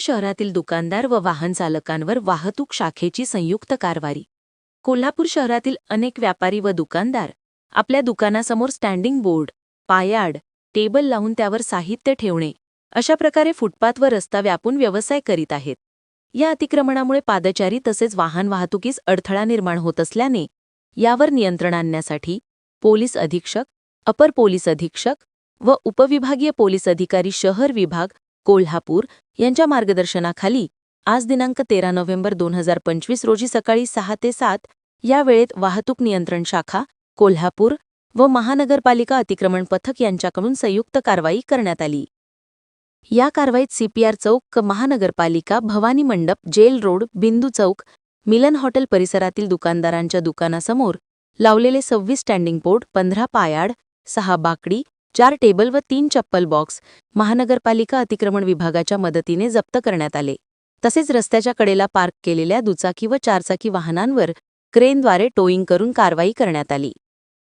शहरातील दुकानदार व वाहन चालकांवर वाहतूक शाखेची संयुक्त कारवाई. कोल्हापूर शहरातील अनेक व्यापारी व दुकानदार आपल्या दुकानासमोर स्टँडिंग बोर्ड पायाड टेबल लावून त्यावर साहित्य ठेवणे अशा प्रकारे फुटपाथ व रस्ता व्यापून व्यवसाय करीत आहेत. या अतिक्रमणामुळे पादचारी तसेच वाहन वाहतुकीस अडथळा निर्माण होत असल्याने यावर नियंत्रण आणण्यासाठी पोलीस अधीक्षक अपर पोलीस अधीक्षक व उपविभागीय पोलीस अधिकारी शहर विभाग कोल्हापूर यांच्या मार्गदर्शनाखाली आज दिनांक तेरा नोव्हेंबर दोन हजार पंचवीस रोजी सकाळी सहा ते सात या वेळेत वाहतूक नियंत्रण शाखा कोल्हापूर व महानगरपालिका अतिक्रमण पथक यांच्याकडून संयुक्त कारवाई करण्यात आली. या कारवाईत सीपीआर चौक महानगरपालिका Bhavani Mandap jail road Bindu Chowk Milan hotel परिसरातील दुकानदारांच्या दुकानासमोर लावलेले सव्वीस स्टँडिंग बोर्ड पंधरा पायाड सहा बाकडी चार टेबल व तीन चप्पल बॉक्स महानगरपालिका अतिक्रमण विभागाच्या मदतीने जप्त करण्यात आले. तसेच रस्त्याच्या कडेला पार्क केलेल्या दुचाकी व चारचाकी वाहनांवर क्रेनद्वारे टोईंग करून कारवाई करण्यात आली.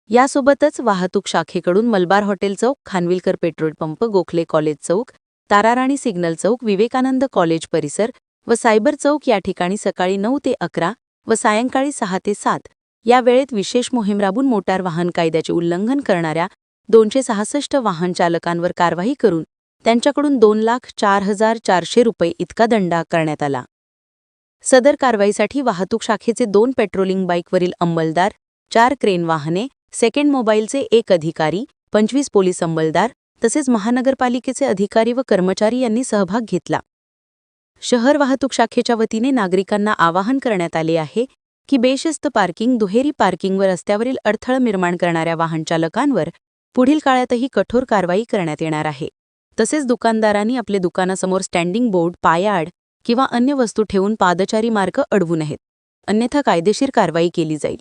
यासोबतच वाहतूक शाखेकडून Malabar hotel Chowk Khanvilkar petrol pump Gokhale college Chowk Tararani signal Chowk Vivekanand college परिसर व सायबर चौक या ठिकाणी सकाळी नऊ ते अकरा व सायंकाळी सहा ते सात या वेळेत विशेष मोहीम राबून मोटार वाहन कायद्याचे उल्लंघन करणाऱ्या दोनशे सहासष्ट वाहन चालकांवर कारवाई करून त्यांच्याकडून दोन लाख चार हजार चारशे रुपये इतका दंड आकारण्यात आला. सदर कारवाईसाठी वाहतूक शाखेचे दोन पेट्रोलिंग बाईकवरील अंमलदार चार क्रेन वाहने सेकंड मोबाईलचे एक अधिकारी पंचवीस पोलीस अंमलदार तसेच महानगरपालिकेचे अधिकारी व कर्मचारी यांनी सहभाग घेतला. शहर वाहतूक शाखेच्या वतीने नागरिकांना आवाहन करण्यात आले आहे की बेशिस्त पार्किंग दुहेरी पार्किंग व रस्त्यावरील अडथळा निर्माण करणाऱ्या वाहनचालकांवर पुढील काळातही कठोर कारवाई करण्यात येणार आहे. तसेच दुकानदारांनी आपले दुकानासमोर स्टँडिंग बोर्ड पायाड किंवा अन्य वस्तू ठेवून पादचारी मार्ग अडवू नयेत. अन्यथा कायदेशीर कारवाई केली जाईल.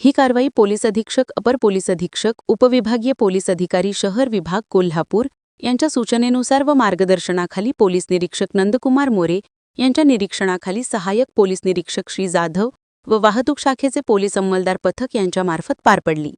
ही कारवाई पोलीस अधीक्षक अपर पोलीस अधीक्षक उपविभागीय पोलीस अधिकारी शहर विभाग कोल्हापूर यांच्या सूचनेनुसार व मार्गदर्शनाखाली पोलीस निरीक्षक नंदकुमार मोरे यांच्या निरीक्षणाखाली सहाय्यक पोलीस निरीक्षक श्री जाधव व वाहतूक शाखेचे पोलीस अंमलदार पथक यांच्यामार्फत पार पडली.